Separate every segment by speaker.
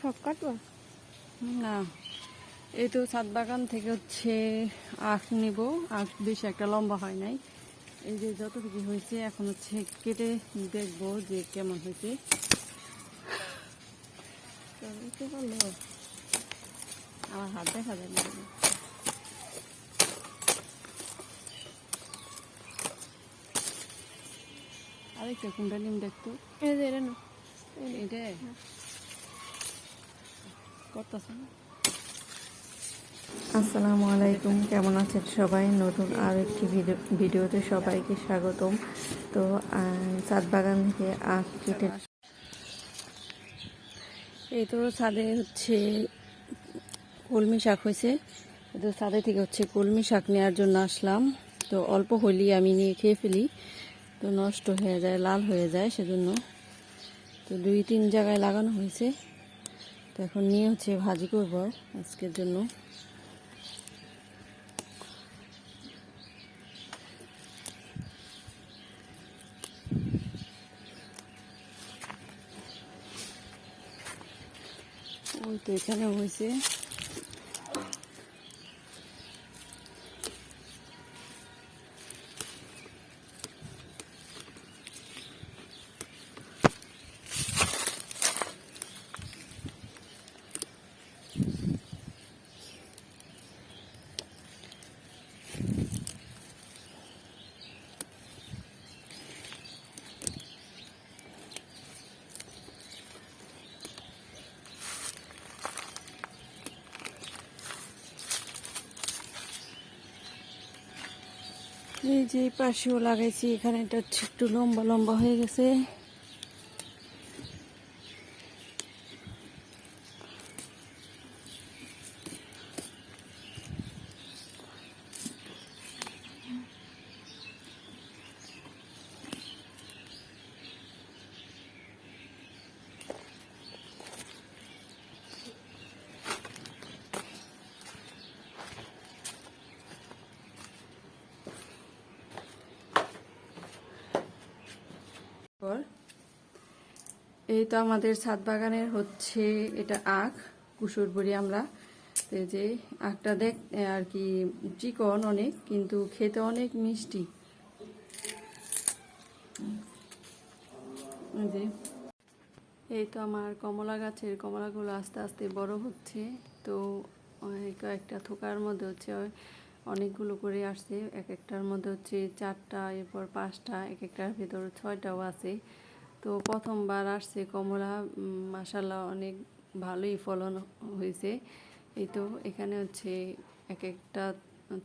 Speaker 1: সব কাটবো?
Speaker 2: না এই তো ছাদ বাগান থেকে হচ্ছে আখ নিব। আখ বেশি একটা লম্বা হয় নাই। এই যে যতটুকু হয়েছে এখন হচ্ছে কেটে দেখব যে কেমন হয়েছে। আমার হাত দেখা যায় না। আরেকটা কোনটা নিম দেখতো?
Speaker 1: এটা।
Speaker 2: এটা? করতেছে না আসসালামু আলাইকুম কেমন আছেন সবাই? নতুন আর একটি ভিডিও ভিডিওতে সবাইকে স্বাগতম। তো ছাদ বাগান থেকে আখ কেটে এই তো ছাদে হচ্ছে কলমি শাক হয়েছে। তো ছাদে থেকে হচ্ছে কলমি শাক নেওয়ার জন্য আসলাম। তো অল্প হলেই আমি নিয়ে খেয়ে ফেলি। তো নষ্ট হয়ে যায় লাল হয়ে যায় সেজন্য। তো দুই তিন জায়গায় লাগানো হয়েছে। তো এখন নিয়ে হচ্ছে ভাজি করব আজকের জন্য। ওই তো এখানে হয়েছে। এই যে পাশেও লাগাইছি এখানে এটা ছোট্ট লম্বা লম্বা হয়ে গেছে পর এই তো আমাদের ছাদ বাগানের হচ্ছে এটা আখ, কুসুর বড়ি আমরা যে আখটা দেখ আর কি চিকন অনেক, কিন্তু খেতে অনেক মিষ্টি। এই যে, এই তো আমার কমলা গাছের কমলাগুলো আস্তে আস্তে বড় হচ্ছে। তো কয়েকটা থোকার মধ্যে হচ্ছে অনেকগুলো করে আসছে। এক একটার মধ্যে হচ্ছে চারটা, এরপর পাঁচটা, এক একটার ভেতর ছয়টাও আছে। তো প্রথমবার আসছে কমলা মাসাল্লাহ অনেক ভালোই ফলন হয়েছে। এই তো এখানে হচ্ছে এক একটা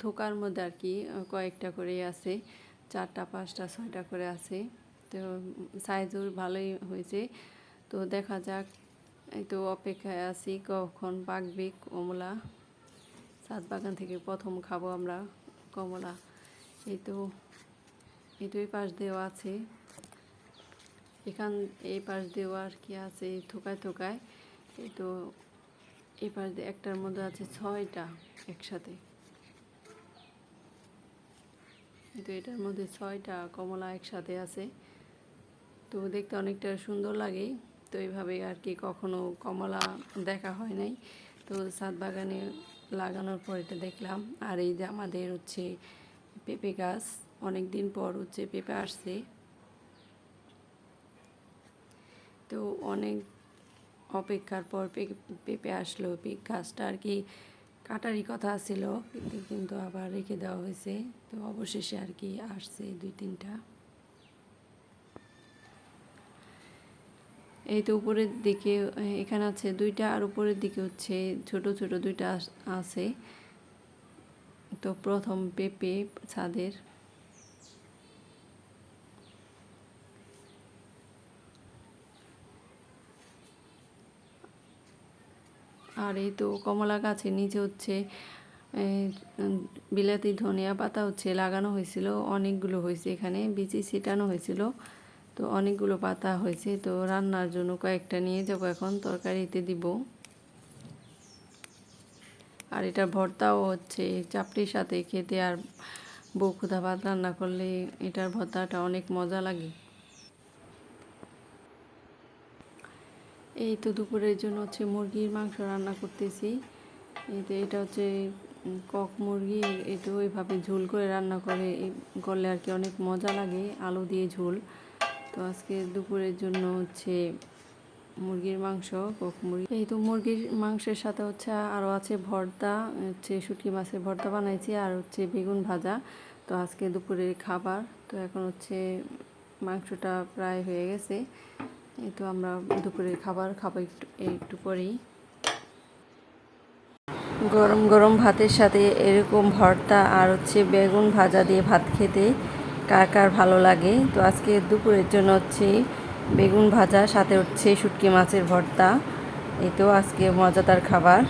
Speaker 2: থোকার মধ্যে আর কি কয়েকটা করে আছে, চারটা, পাঁচটা, ছয়টা করে আছে। তো, সাইজও ভালোই হয়েছে। তো দেখা যাক, এই তো অপেক্ষায় আছি কখন পাকবে কমলা। ছাদ বাগান থেকে প্রথম খাব আমরা কমলা। এই তো তো পাশ দেওয়া আছে। এখান, এই পাশ দেওয়া আর কি আছে থোকায় থোকায়। তো এই পাশ দিয়ে একটার মধ্যে আছে ছয়টা একসাথে। তো এটার মধ্যে ছয়টা কমলা একসাথে আছে। তো দেখতে অনেকটা সুন্দর লাগে। তো এইভাবে আর কি কখনো কমলা দেখা হয় নাই। তো ছাদ বাগানে লাগানোর পর এটা দেখলাম। আর এই যে আমাদের হচ্ছে পেঁপে গাছ অনেক দিন পর হচ্ছে পেঁপে আসছে। তো অনেক অপেক্ষার পর পেঁপে আসলো। গাছটা আর কি কাটারই কথা ছিল, কিন্তু আবার রেখে দেওয়া হয়েছে। তো অবশেষে আর কি আসছে দুই তিনটা। এই তো উপরের দিকে, এখানে আছে দুইটা আর উপরের দিকে হচ্ছে ছোট ছোট দুইটা আছে। তো প্রথম পেঁপে ছাদের আর এই তো কমলা গাছের নিচে হচ্ছে বিলাতি, ধনিয়া পাতা হচ্ছে লাগানো হয়েছিল, অনেকগুলো হয়েছে এখানে, বিচি ছিটানো হয়েছিল, তো অনেকগুলো পাতা হয়েছে, তো রান্নার জন্য কয়েকটা নিয়ে যাব এখন, তরকারিতে দিব। আর এটা ভর্তাও হচ্ছে, চাপড়ির সাথে খেতে আর বউখুদা ভাত রান্না করলে এটার ভর্তাটা অনেক মজা লাগে। এই তো দুপুরের জন্য হচ্ছে মুরগির মাংস রান্না করতেছি। এই তো এটা হচ্ছে কক মুরগি তো ওইভাবে ঝোল করে রান্না করে। করলে আর কি অনেক মজা লাগে, আলু দিয়ে ঝোল। তো আজকে দুপুরের জন্য হচ্ছে মুরগির মাংস, কক মুরগি। এই তো মুরগির মাংসের সাথে হচ্ছে আরও আছে ভর্তা, হচ্ছে শুটকি মাছের ভর্তা বানাইছি আর হচ্ছে বেগুন ভাজা। তো আজকে দুপুরের খাবার। তো এখন হচ্ছে মাংসটা প্রায় হয়ে গেছে। এই তো আমরা দুপুরের খাবার খাব একটু একটু পরেই গরম গরম ভাতের সাথে এরকম ভর্তা আর হচ্ছে বেগুন ভাজা দিয়ে ভাত খেতে কার কার ভালো লাগে? তো আজকে দুপুরের জন্য হচ্ছে বেগুন ভাজা, সাথে হচ্ছে শুটকি মাছের ভর্তা। এই তো আজকে মজাদার খাবার।